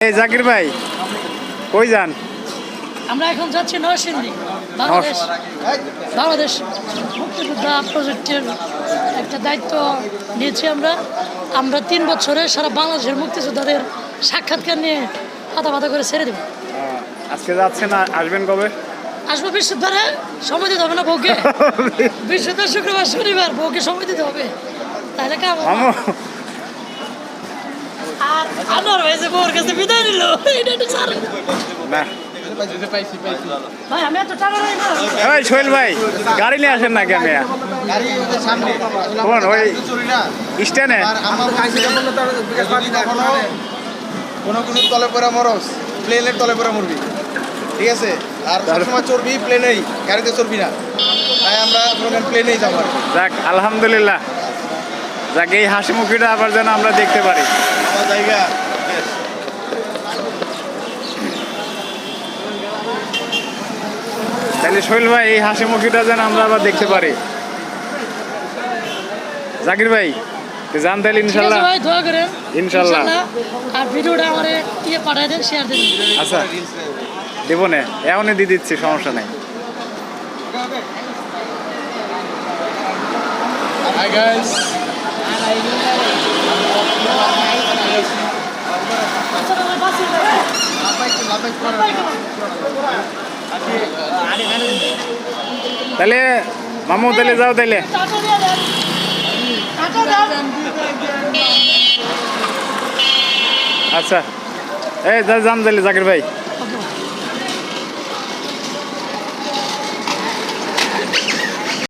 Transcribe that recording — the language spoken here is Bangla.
এই জাকির ভাই কই যান? আমরা এখন যাচ্ছি নরসিংদী বাংলাদেশ বাংলাদেশ মুক্তিযোদ্ধা প্রজেক্টের একটা দায়িত্ব নিয়েছি আমরা। আমরা তিন বছরে সারা বাংলাদেশের মুক্তিযোদ্ধাদের সাক্ষাৎকার নিয়ে কথা কথা করে ছেড়ে দেবো। আজকে যাচ্ছেন আসবেন কবে? আসব বৃহস্পতিবারে সময় দিতে হবে না বউকে। বৃহস্পতিবার শুক্রবার শনিবার বউকে সময় দিতে হবে। তাহলে কাম হবে। মামু আর আনোয়ার ভাই যে বউর কাছে বিদায় নিল এটা একটু ছাড়েন। না ভাই আমি এত টাকা নাই না ওই সোহেল ভাই গাড়ি নিয়ে আসেন না কেন ওই স্ট্যান্ডে আর আমার কোনো কোনো তলে পরে মরস প্লেনের তলে পরে মরবি ঠিক আছে আর সবসময় চড়বি প্লেনেই গাড়িতে চড়বি না তাই আমরা প্লেনেই যাব যাক আলহামদুলিল্লাহ যাক এই হাসি মুখিটা আবার যেন আমরা দেখতে পারি। জায়গা তাহলে সোহেল ভাই এই হাসি মুখিটা যেন আমরা আবার দেখতে পারি। জাকির ভাই যান তাহলে ইনশাল্লাহ। ভাই দোয়া করেন। ইনশাল্লাহ। আর ভিডিওটা আমার ইয়ে পাঠাই দেন শেয়ার দেন। আচ্ছা দেবো না। এখনই দিয়ে দিচ্ছি সমস্যা নেই। হাই গাইস তাহলে মামু তাহলে যাও তাহলে টাকা দিয়ে দেন টাকা দেন আচ্ছা এই যা যান তাহলে জাকির ভাই